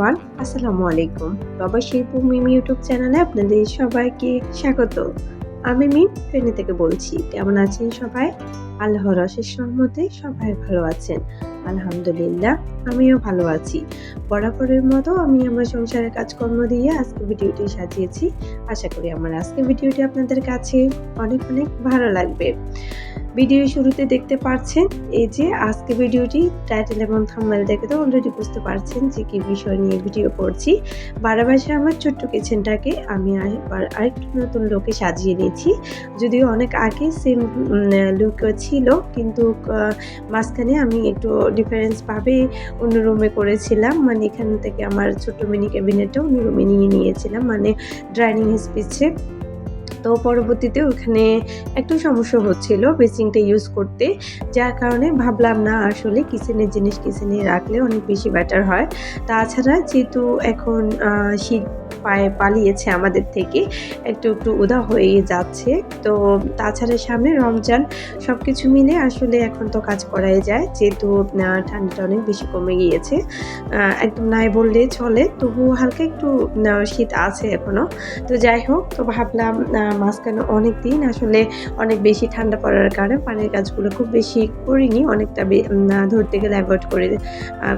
Everyone আসসালামু আলাইকুম প্রবাসী মিমি ইউটিউব চ্যানেলে আপনাদের সবাইকে স্বাগত। আমি মিম, ফেনী থেকে বলছি। কেমন আছেন সবাই? আল্লাহর রসের সহমতে সবাই ভালো আছেন। আলহামদুলিল্লাহ, আমিও ভালো আছি। বরাবরের মতো আমি আমার সংসারের কাজকর্ম দিয়ে আজকে ভিডিওটি সাজিয়েছি। আশা করি আমার আজকে ভিডিওটি আপনাদের কাছে অনেক অনেক ভালো লাগবে। ভিডিও শুরুতে দেখতে পাচ্ছেন এই যে আজকে ভিডিওটি টাইটেল এবং থাম্বনেল দেখে তো অলরেডি বুঝতে পারছেন যে কি বিষয় নিয়ে ভিডিও করছি। বারাবাসে আমার ছোট্ট কিচেনটাকে আমি আবার আরেকটু নতুন লোকে সাজিয়ে নিয়েছি। যদিও অনেক আগে সেম লুক ছিল, কিন্তু মাঝখানে আমি একটু ডিফারেন্স ভাবে অন্য রুমে করেছিলাম। মানে এখান থেকে আমার ছোট্ট মিনি ক্যাবিনেটটা অন্য রুমে নিয়ে নিয়েছিলাম। মানে ড্রাইনিং স্পেসে তো পরবর্তীতে ওখানে একটু সমস্যা হচ্ছিল বেসিংটা ইউজ করতে। যার কারণে ভাবলাম, না, আসলে কিচেনের জিনিস কিচেনে রাখলে অনেক বেশি বেটার হয়। তাছাড়া যেহেতু এখন শীত পায়ে পালিয়েছে আমাদের থেকে। একটু একটু উদা হয়ে যাচ্ছে। তো তাছাড়া সামনে রমজান সব কিছু মিলে আসলে এখন তো কাজ করাই যায়। যেহেতু ঠান্ডাটা অনেক বেশি কমে গিয়েছে। একদম নাই বললে চলে। তবু হালকা একটু শীত আছে এখনও তো যাই হোক, তো ভাবলাম মাঝখানে অনেক দিন আসলে অনেক বেশি ঠান্ডা পড়ার কারণে পানির কাজগুলো খুব বেশি করিনি। অনেকটা ধরতে গেলে অ্যাভয়েড করে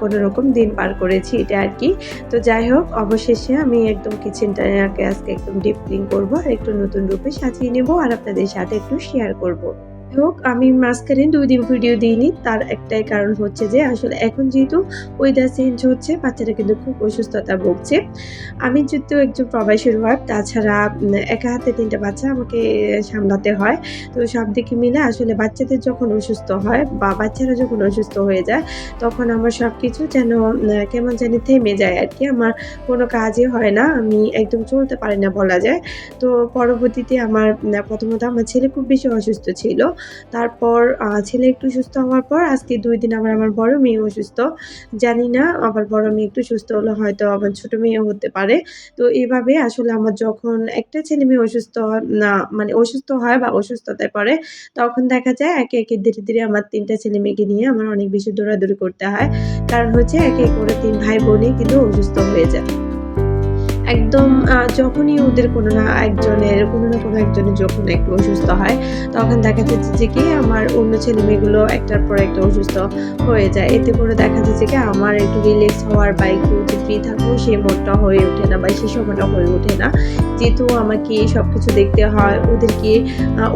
কোনো রকম দিন পার করেছি এটা আর কি। তো যাই হোক, অবশেষে আমি একদম কিচেনটাকে আজকে একদম ডিপ ক্লিন করব আর একটু নতুন রূপে সাজিয়ে নেব আর আপনাদের সাথে একটু শেয়ার করব। হোক, আমি মাঝখানে দুই দিন ভিডিও দিইনি। তার একটাই কারণ হচ্ছে যে, আসলে এখন যেহেতু ওয়েদার চেঞ্জ হচ্ছে, বাচ্চারা কিন্তু খুব অসুস্থতা ভুগছে। আমি যেহেতু একজন প্রবাসীর ওয়াইফ তাছাড়া একা হাতে তিনটা বাচ্চা আমাকে সামলাতে হয়। তো সব দিকে মিলে আসলে বাচ্চাদের যখন অসুস্থ হয় বা বাচ্চারা যখন অসুস্থ হয়ে যায়, তখন আমার সব কিছু যেন কেমন জানি থেমে যায় আর কি আমার কোনো কাজই হয় না, আমি একদম চলতে পারি না বলা যায়। তো পরবর্তীতে আমার প্রথমত আমার ছেলে খুব বেশি অসুস্থ ছিল। তারপর ছেলে একটু সুস্থ হওয়ার পর আজকে দুই দিন আবার আমার বড় মেয়ে অসুস্থ জানি না আবার বড় মেয়ে একটু সুস্থ হলে হয়তো আমার ছোট মেয়ে হতে পারে। তো এইভাবে আসলে আমার যখন একটা ছেলে মেয়ে অসুস্থ না মানে অসুস্থ হয় বা অসুস্থতায় পড়ে, তখন দেখা যায় একে একে ধীরে ধীরে আমার তিনটা ছেলে মেয়েকে নিয়ে আমার অনেক বেশি দৌড়াদৌড়ি করতে হয়। কারণ হচ্ছে একে করে তিন ভাই বোনই কিন্তু অসুস্থ হয়ে যায়। একদম যখনই ওদের কোনো না একজনের, কোনো না কোনো একজনের যখন একটু অসুস্থ হয়, তখন দেখা যাচ্ছে যে কি আমার অন্য ছেলে মেয়েগুলো একটার পর একটা অসুস্থ হয়ে যায়। এতে করে দেখা যাচ্ছে কি আমার একটু রিল্যাক্স হওয়ার বা একটু যে ফ্রি থাকব সেই মোডটা হয়ে ওঠে না বা সেই সময়টা হয়ে ওঠে না। যেহেতু আমাকে সব কিছু দেখতে হয়, ওদেরকে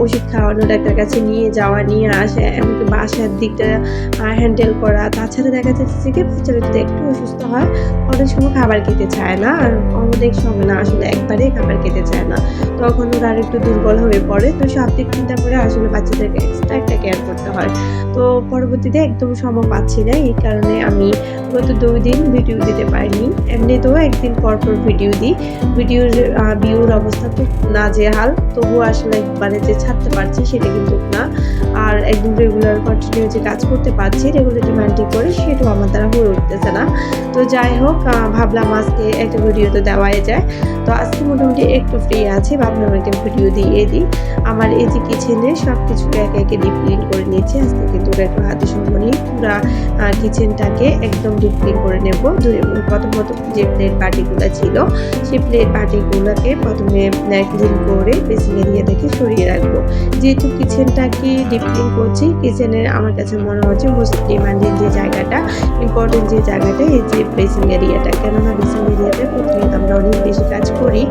ওষুধ খাওয়ানো ডাক্তার কাছে নিয়ে যাওয়া, নিয়ে আসা, এমনকি বাসার দিকটা হ্যান্ডেল করা। তাছাড়া দেখা যাচ্ছে যে কি বাচ্চারা যদি একটু অসুস্থ হয়, অনেক সময় খাবার খেতে চায় না। আর সময় না আসলে একবারে খাবার খেতে চায় না। তখন ওরা আর একটু দুর্বল হয়ে পড়ে। তো সব দিক চিন্তা করে আসলে বাচ্চাদেরকে এক্সট্রা একটা কেয়ার করতে হয়। তো পরবর্তীতে একদম সময় পাচ্ছি না। এই কারণে আমি গত দুই দিন ভিডিও দিতে পারিনি। এমনিতেও একদিন পর পর ভিডিও দিই। ভিডিওর ভিউর অবস্থা খুব নাজেহাল। তবুও আসলে একবারে যে ছাড়তে পারছি সেটা কিন্তু না। আর একদম রেগুলার কন্টিনিউ যে কাজ করতে পারছি রেগুলার ডিমান্ডিং করে, সেটাও আমার দ্বারা হয়ে উঠতেছে না। তো যাই হোক ভাবলাম আজকে একটা ভিডিও তো দেওয়াই যায়। তো আজকে মোটামুটি একটু ফ্রি আছি, ভাবলাম একটা ভিডিও দিয়ে দিই। আমার এই যে কিচেনে সব কিছুকে একে একে ডিপ ক্লিন করে নিয়েছি। আজকে কিন্তু একটু হাতে সময় নিয়ে পুরা কিচেনটাকে একদম ডিপ ক্লিন করে নেব। প্রথম প্রথম যে প্লেট বাটিগুলো ছিল, সেই প্লেট বাটিগুলোকে প্রথমে ক্লিন করে বেসিং এরিয়া থেকে সরিয়ে রাখব। যেহেতু কিচেনটাকে ডিপ ক্লিন করছি কিচেনের আমার কাছে মনে হচ্ছে মোস্ট ডিমান্ডিং যে জায়গাটা ইম্পর্টেন্ট যে জায়গাটা, এই যে বেসিং এরিয়াটা কেননা বেসিং এরিয়াতে প্রতিনিয়ত আমরা অনেক বেশি কাজ করি।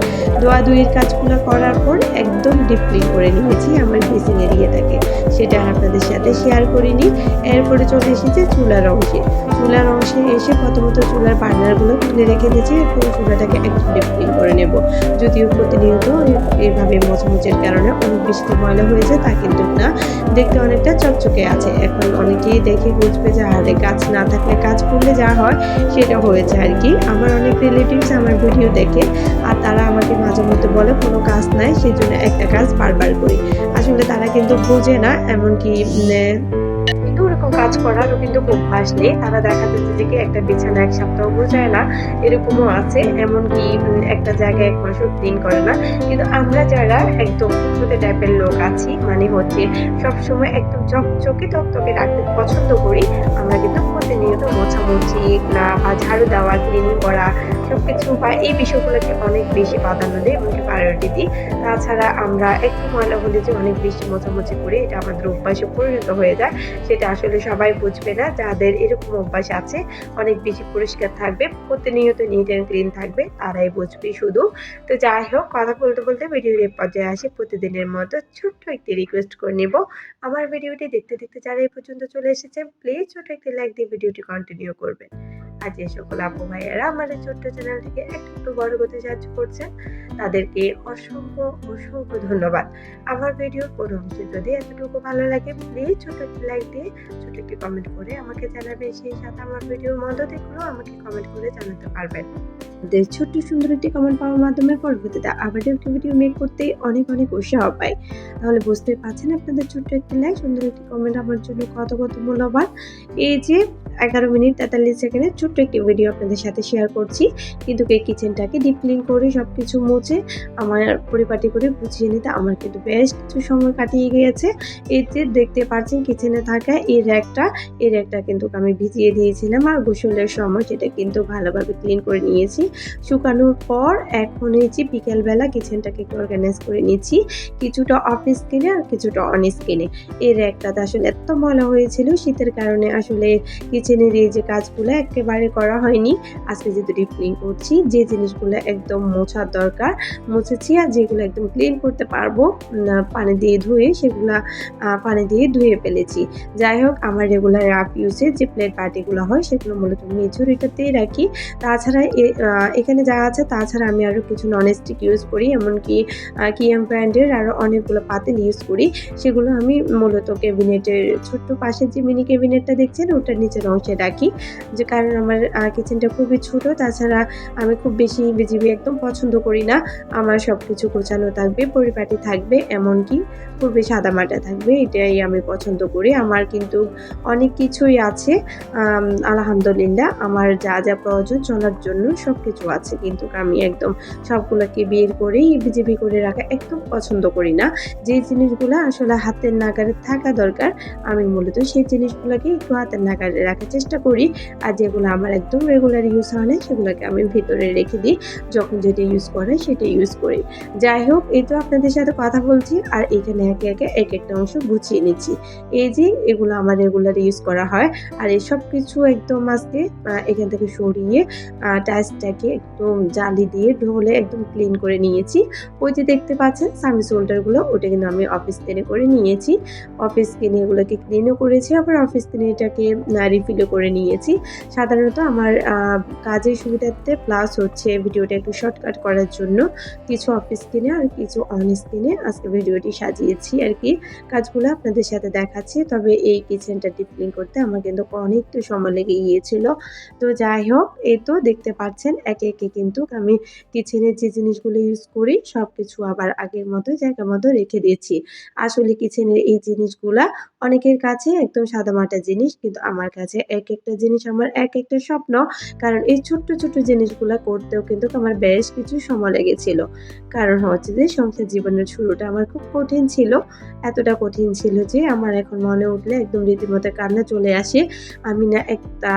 দোয়া দুইয়ের কাজগুলো করার পর একদম ডিপলি করে নিয়েছি আমার ড্রেসিং এরিয়াটাকে সেটা আপনাদের সাথে শেয়ার করিনি। এরপরে চলে এসেছে চুলার অংশে। চুলার অংশে এসে প্রথমত চুলার বার্নারগুলো তুলে রেখে দিয়েছি এরপর চুলাটাকে একটু ডিপ করে নেব। যদিও প্রতিনিয়ত এভাবে মোছামুচির কারণে অনেক বেশি ময়লা হয়েছে তা কিন্তু না। দেখতে অনেকটা চকচকে আছে। এখন অনেকেই দেখে বুঝবে যে হাতে কাজ না থাকলে কাজ করলে যা হয়, সেটা হয়েছে আর কি। আমার অনেক রিলেটিভস আমার ভিডিও দেখে, আর তারা আমাকে মাঝে মধ্যে বলে, কোনো কাজ নাই সেই জন্য একটা কাজ বারবার করি। আসলে তারা কিন্তু বোঝে না, এমনকি কাজ করারও কিন্তু অভ্যাস নেই। তারা দেখা যাচ্ছে যে কি একটা বিছানা এক সপ্তাহ বোঝায় না, এরকমও আছে। এমনকি একটা জায়গায় এক মাসও দিন করে না। কিন্তু আমরা যারা একদম ছোটো টাইপের লোক আছি মানে হচ্ছে সবসময় একদম চকচকে তকতকে রাখতে পছন্দ করি, আমরা কিন্তু প্রতিনিয়ত মোছামুছি না বা ঝাড়ু দেওয়া ক্লিনিং করা সব কিছু বা এই বিষয়গুলোকে অনেক বেশি প্রাধান্য দিই এবং প্রায়োরিটি দিই। তাছাড়া আমরা একটু ময়লা হলে যে অনেক বেশি মোছামুছি করি, এটা আমাদের অভ্যাসে পরিণত হয়ে যায়। সেটা আসলে সবাই বুঝবে না, যাদের এরকম অভ্যাস আছে, অনেক বেশি পরিষ্কার থাকবে, প্রতিনিয়ত নিট অ্যান্ড ক্লিন থাকবে, তারাই বুঝবে শুধু। তো যাই হোক, কথা বলতে বলতে ভিডিওর এ পর্যায়ে আসি, প্রতিদিনের মতো ছোট্ট একটি রিকোয়েস্ট করে নিব। আমার ভিডিওটি দেখতে দেখতে যারা এই পর্যন্ত চলে এসেছেন প্লিজ ছোট একটি লাইক দিয়ে ভিডিওটি কন্টিনিউ করবেন আর যে সকল আপু ভাইয়ারা এই ছোট্ট চ্যানেলটিকে একটু বড় করতে সাহায্য করছেন, তাদেরকে অসংখ্য অসংখ্য ধন্যবাদ। আমার ভিডিও কোনো অংশ যদি এতটুকু ভালো লাগে প্লিজ ছোট একটি লাইক দিয়ে ছোট একটি কমেন্ট করে আমাকে জানাবে সেই সাথে আমার ভিডিও মন্দ দেখলেও আমাকে কমেন্ট করে জানাতে পারবেন। আমাদের ছোট্ট সুন্দর একটি কমেন্ট পাওয়ার মাধ্যমে পরবর্তীতে আবার একটি ভিডিও মেক করতে অনেক অনেক উৎসাহ পাই। তাহলে বুঝতে পারছেন আপনাদের ছোট্ট একটি লাইক সুন্দর একটি কমেন্ট আমার জন্য কত কত মূল্যবান। এই যে এগারো মিনিট তেতাল্লিশ সেকেন্ডে ছোট্ট একটি ভিডিও আপনাদের সাথে শেয়ার করছি। কিন্তু এই কিচেনটাকে ডিপ ক্লিন করে সব কিছু মুছে আমার পরিপাটি করে গুছিয়ে নিতে আমার কিন্তু বেশ কিছু সময় কাটিয়ে গিয়েছে। এই যে দেখতে পাচ্ছেন কিচেনে থাকা এই র্যাকটা এই র্যাকটা কিন্তু আমি ভিজিয়ে দিয়েছিলাম আর গোসলের সময় সেটা কিন্তু ভালোভাবে ক্লিন করে নিয়েছি। শুকানোর পর এখন এই যে বিকেলবেলা কিচেনটাকে একটু অর্গানাইজ করে নিচ্ছি কিছুটা অফ স্কিনে আর কিছুটা অন স্কিনে এই র্যাকটাতে আসলে এত ময়লা হয়েছিল, শীতের কারণে আসলে কিচেনের এই যে কাজগুলো একেবারে করা হয়নি। আজকে যেহেতু ডিপ ক্লিন করছি, যে জিনিসগুলো একদম মোছার দরকার, মুছেছি আর যেগুলো একদম ক্লিন করতে পারব পানি দিয়ে ধুয়ে সেগুলা পানি দিয়ে ধুয়ে ফেলেছি। যাই হোক, আমার রেগুলার রাফ ইউজে যে প্লেট পার্টিগুলো হয়, সেগুলো মূলত মেঝুর এটাতেই রাখি। তাছাড়া এখানে যা আছে তাছাড়া আমি আরও কিছু নন স্টিক ইউজ করি, এমনকি কিএম ব্র্যান্ডের আরও অনেকগুলো পাতিল ইউজ করি। সেগুলো আমি মূলত ক্যাবিনেটের ছোট্ট পাশের যে মিনি ক্যাবিনেটটা দেখছেন, ওটার নিচের অংশে রাখি। যে কারণ আমার কিচেনটা খুবই ছোট, তাছাড়া আমি খুব বেশি বিজিবি একদম পছন্দ করি না। আমার সব কিছু গোছানো থাকবে, পরিপাটি থাকবে, এমনকি খুবই সাদামাটা থাকবে, এটাই আমি পছন্দ করি। আমার কিন্তু অনেক কিছুই আছে আলহামদুলিল্লাহ। আমার যা যা প্রয়োজন, চলার জন্য সব কিছু আছে, কিন্তু আমি একদম সবগুলোকে বের করেই বিজিবি করে রাখা একদম পছন্দ করি না। যে জিনিসগুলো আসলে হাতের নাগারে থাকা দরকার, আমি মূলত সেই জিনিসগুলোকে একটু হাতের নাগারে রাখার চেষ্টা করি। আর যেগুলো আমার একদম রেগুলার ইউজ হয় না, সেগুলোকে আমি ভিতরে রেখে দিই। যখন যেটা ইউজ করে সেটা ইউজ করি। যাই হোক, এই তো আপনাদের সাথে কথা বলছি, আর এখানে একে একে এক একটা অংশ গুছিয়ে নিচ্ছি। এই যে এগুলো আমার রেগুলার ইউজ করা হয়, আর এই সব কিছু একদম আজকে এখান থেকে সরিয়ে টাইসটাকে একদম জালি দিয়ে ঢোলে একদম ক্লিন করে নিয়েছি। ওই যে দেখতে পাচ্ছেন সার্ভিস হোল্ডারগুলো ওটা কিন্তু আমি অফিস কিনে করে নিয়েছি। অফিস কিনে এগুলোকে ক্লিনও করেছি, আবার অফিস কিনে এটাকে রিফিলও করে নিয়েছি। সাধারণত আমার কাজের সুবিধার্থে প্লাস হচ্ছে ভিডিওটা একটু শর্টকাট করার জন্য কিছু অফিস কিনে আর কিছু অন স্ক্রিনে আজকে ভিডিওটি সাজিয়েছি আর কি। কাজগুলো আপনাদের সাথে দেখাচ্ছি, তবে এই কিচেনটা ডিপলিং করতে আমার কিন্তু অনেকটা সময় লেগে গিয়েছিল। তো যাই হোক, এই তো দেখতে পাচ্ছেন একে একে কিন্তু আমি কিচেনের যে জিনিসগুলো ইউজ করি সব কিছু আবার আগের মতো জায়গা মতো রেখে দিয়েছি। আসলে কিচেনের এই জিনিসগুলা অনেকের কাছে একদম সাদামাটা জিনিস, কিন্তু আমার কাছে এক একটা জিনিস আমার এক একটা স্বপ্ন। কারণ এই ছোট্ট ছোট্ট জিনিসগুলা করতেও কিন্তু আমার বেশ কিছু সময় লেগেছিল। কারণ হচ্ছে যে, সংসার জীবনের শুরুটা আমার খুব কঠিন ছিল। এতটা কঠিন ছিল যে, আমার এখন মনে উঠলে একদম রীতিমতো কান্না চলে আসে। আমি না একটা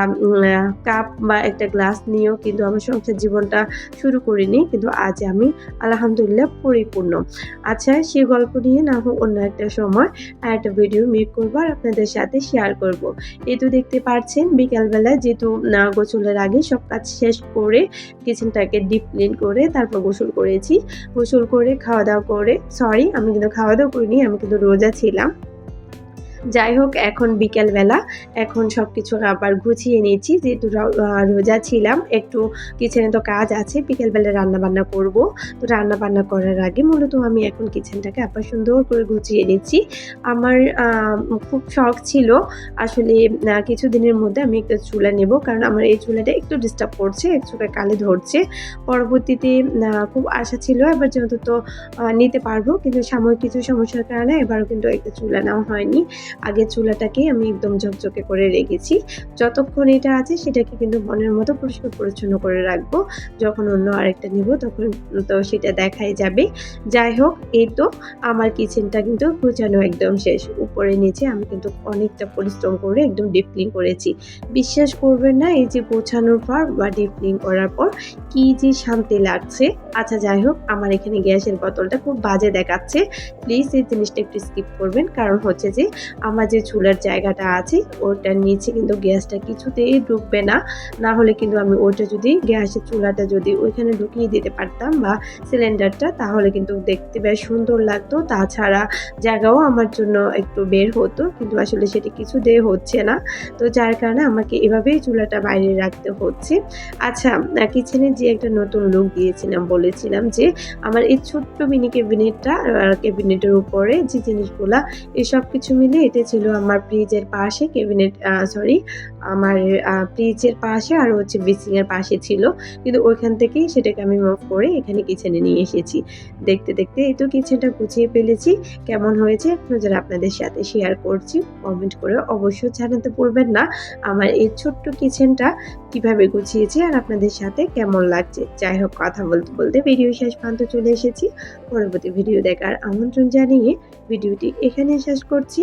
কাপ বা একটা গ্লাস নিয়েও কিন্তু আমার সংসার জীবনটা শুরু করিনি, কিন্তু আজ আমি আলহামদুলিল্লাহ পরিপূর্ণ। আচ্ছা সেই গল্প নিয়ে না হোক অন্য একটা সময় আর একটা ভিডিও মেক করব আর আপনাদের সাথে শেয়ার করব। এই তো দেখতে পাচ্ছেন বিকালবেলা যেহেতু, না, গোসলের আগে সব কাজ শেষ করে কিচেনটাকে ডিপ ক্লিন করে তারপর গোসল করেছি। গোসল করে খাওয়া দাওয়া করে সরি আমি কিন্তু খাওয়া দাওয়া করিনি, আমি কিন্তু রোজা ছিলাম। যাই হোক, এখন বিকেলবেলা। এখন সব কিছু আবার গুছিয়ে নিয়েছি। যেহেতু রোজা ছিলাম, একটু কিচেনে তো কাজ আছে, বিকেলবেলা রান্না বান্না করব। তো রান্না বান্না করার আগে মূলত আমি এখন কিচেনটাকে আবার সুন্দর করে গুছিয়ে নিচ্ছি। আমার খুব শখ ছিল আসলে কিছুদিনের মধ্যে আমি একটা চুলা নেব, কারণ আমার এই চুলাটা একটু ডিস্টার্ব করছে, এক কালে ধরছে। পরবর্তীতে খুব আশা ছিল এবার যেহেতু তো নিতে পারব, কিন্তু সাময়িক কিছু সমস্যার কারণে এবারও কিন্তু একটা চুলা নেওয়া হয়নি। আগে চুলাটাকেই আমি একদম ঝকঝকে করে রেখেছি। যতক্ষণ এটা আছে সেটাকে কিন্তু মনের মতো পরিষ্কার পরিচ্ছন্ন করে রাখব। যখন অন্য আরেকটা নিব তখন তো সেটা দেখাই যাবে। যাই হোক, এই তো আমার কিচেনটা কিন্তু গোছানো একদম শেষ। উপরে নিচে আমি কিন্তু অনেকটা পরিশ্রম করে একদম ডিপ ক্লিন করেছি। বিশ্বাস করবেন না, এই যে গোছানোর পর বা ডিপ ক্লিন করার পর কি যে শান্তি লাগছে। আচ্ছা যাই হোক, আমার এখানে গ্যাসের বোতলটা খুব বাজে দেখাচ্ছে। প্লিজ এই জিনিসটা একটু স্কিপ করবেন। কারণ হচ্ছে যে আমার যে চুলার জায়গাটা আছে ওটার নিচে কিন্তু গ্যাসটা কিছুতেই ঢুকবে না। না হলে কিন্তু আমি ওটা যদি গ্যাসের চুলাটা যদি ওইখানে ঢুকিয়ে দিতে পারতাম বা সিলিন্ডারটা তাহলে কিন্তু দেখতে বেশ সুন্দর লাগতো। তাছাড়া জায়গাও আমার জন্য একটু বের হতো, কিন্তু আসলে সেটা কিছুতেই হচ্ছে না। তো যার কারণে আমাকে এভাবেই চুলাটা বাইরে রাখতে হচ্ছে। আচ্ছা কিচেনে যে একটা নতুন লুক দিয়েছিলাম, বলেছিলাম যে আমার এই ছোট্ট মিনি ক্যাবিনেটটা ক্যাবিনেটের উপরে যে জিনিসগুলা, এসব কিছু মিলে এটা ছিল আমার ফ্রিজের পাশে ক্যাবিনেট সরি আমার ফ্রিজের পাশে আর হচ্ছে বেসিংয়ের পাশে ছিল। কিন্তু ওইখান থেকেই সেটাকে আমি মুভ করে এখানে কিচেনে নিয়ে এসেছি। দেখতে দেখতে এই তো কিচেনটা গুছিয়ে ফেলেছি। কেমন হয়েছে নজর আপনাদের সাথে শেয়ার করছি। কমেন্ট করে অবশ্যই জানাতে ভুলবেন না। আমার এই ছোট্ট কিচেনটা কীভাবে গুছিয়েছি আর আপনাদের সাথে কেমন লাগছে? যাই হোক, কথা বলতে বলতে ভিডিও শেষ প্রান্ত চলে এসেছি। পরবর্তী ভিডিও দেখার আমন্ত্রণ জানিয়ে ভিডিওটি এখানে শেষ করছি।